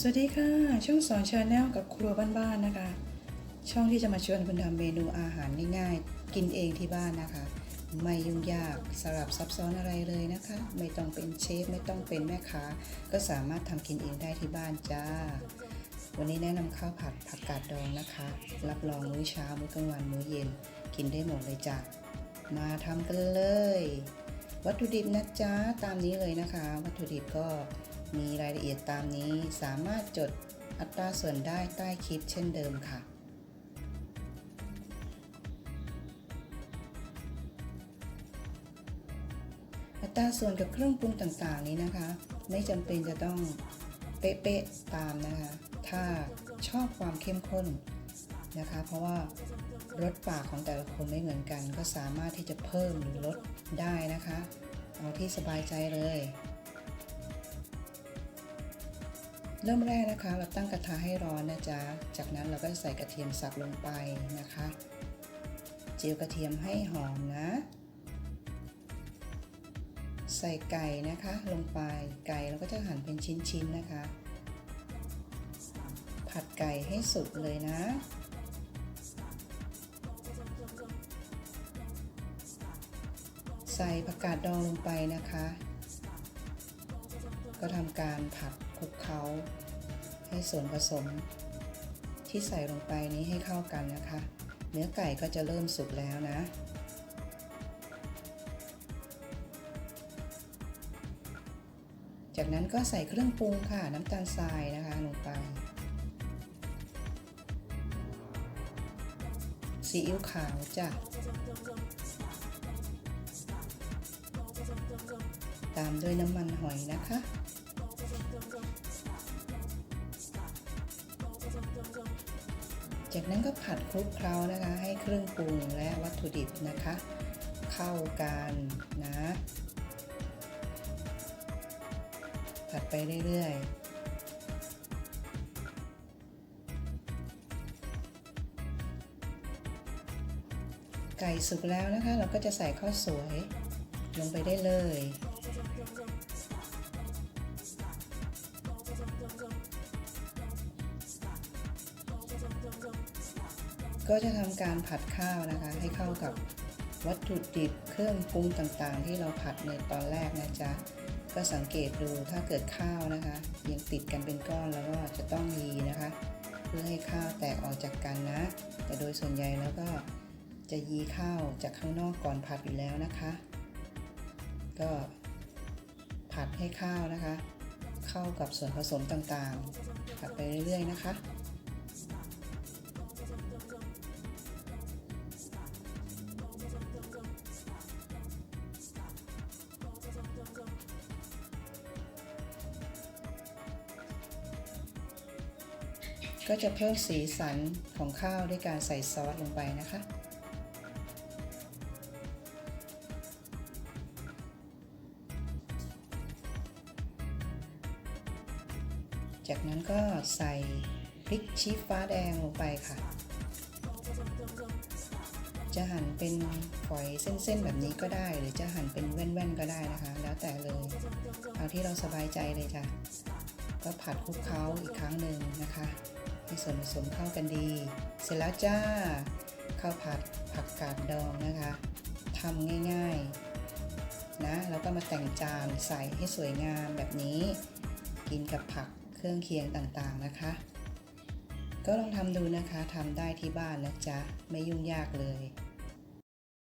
สวัสดีค่ะ ช่องสอนชาแนลกับครัวบ้านๆนะคะ ช่องที่จะมาชวนคุณทำเมนูอาหารง่ายๆ กินเองที่บ้านนะคะ ไม่ยุ่งยากสลับซับซ้อนอะไรเลยนะคะ ไม่ต้องเป็นเชฟไม่ต้องเป็นแม่ค้า ก็สามารถทำกินเองได้ที่บ้านจ้า วันนี้แนะนำข้าวผัดผักกาดดองนะคะ รับรองมื้อเช้ามื้อกลางวันมื้อเย็น กินได้หมดเลยจ้ะมาทำกันเลย วัตถุดิบนะจ๊ะตามนี้เลยนะคะ วัตถุดิบก็ มีรายละเอียดตามนี้สามารถจดอัตราส่วนได้ใต้คลิปเช่นเดิมค่ะ อัตราส่วนกับเครื่องปรุงต่างๆนี้นะคะ ไม่จำเป็นจะต้องเป๊ะๆตามนะคะ ถ้าชอบความเข้มข้นนะคะ เพราะว่ารสปากของแต่ละคนไม่เหมือนกัน ก็สามารถที่จะเพิ่มหรือลดได้นะคะ เอาที่สบายใจเลย เริ่มแรกนะคะ เราตั้งกระทะให้ร้อนนะจ๊ะ จากนั้นเราก็จะใส่กระเทียมสับลงไปนะคะ เจียวกระเทียมให้หอมนะ ใส่ไก่นะคะลงไป ไก่เราก็จะหั่นเป็นชิ้นๆนะคะ ผัดไก่ให้สุกเลยนะใส่ผักกาดดองลงไปนะคะ ก็ทำการผัด คลุกเคล้าให้ส่วนผสม ที่ใส่ลงไปนี้ให้เข้ากันนะคะ เนื้อไก่ก็จะเริ่มสุกแล้วนะ จากนั้นก็ใส่เครื่องปรุงค่ะน้ำตาลทรายนะคะลงไปซีอิ๊วขาวจ้ะตามด้วยน้ำมันหอยนะคะ จากนั้นก็ผัดคลุกเคล้านะคะ ให้เครื่องปรุงและวัตถุดิบนะคะ เข้ากันนะ ผัดไปเรื่อยๆไก่สุกแล้วนะคะ เราก็จะใส่ข้าวสวยลงไปได้เลย ก็จะทำการผัดข้าวนะคะ ให้เข้ากับวัตถุดิบเครื่องปรุงต่างๆ ที่เราผัดในตอนแรกนะจ๊ะก็สังเกตดูถ้าเกิดข้าวนะคะยังติดกันเป็นก้อนแล้วก็จะต้องยีนะคะ เพื่อให้ข้าวแตกออกจากกันนะ แต่โดยส่วนใหญ่แล้วก็จะยีข้าวจากข้างนอกก่อนผัดอยู่แล้วนะคะ ก็ผัดให้ข้าวนะคะ เข้ากับส่วนผสมต่างๆ ผัดไปเรื่อยๆนะคะ ก็จะเพิ่มสีสันของข้าวด้วยการใส่ซอสลงไปนะคะ จากนั้นก็ใส่พริกชี้ฟ้าแดงลงไปค่ะ จะหั่นเป็นฝอยเส้นๆแบบนี้ก็ได้ หรือจะหั่นเป็นแว่นๆก็ได้นะคะ แล้วแต่เลย เอาที่เราสบายใจเลยจ้ะก็ผัดคลุกเคล้าอีกครั้งหนึ่งนะคะ ให้ส่วนผสมเข้ากันดี เสร็จแล้วจ้า ข้าวผัดผักกาดดองนะคะทำง่ายๆนะแล้วก็มาแต่งจานใส่ให้สวยงามแบบนี้ กินกับผักเครื่องเคียงต่างๆนะคะ ก็ลองทำดูนะคะทำได้ที่บ้านนะจ๊ะไม่ยุ่งยากเลย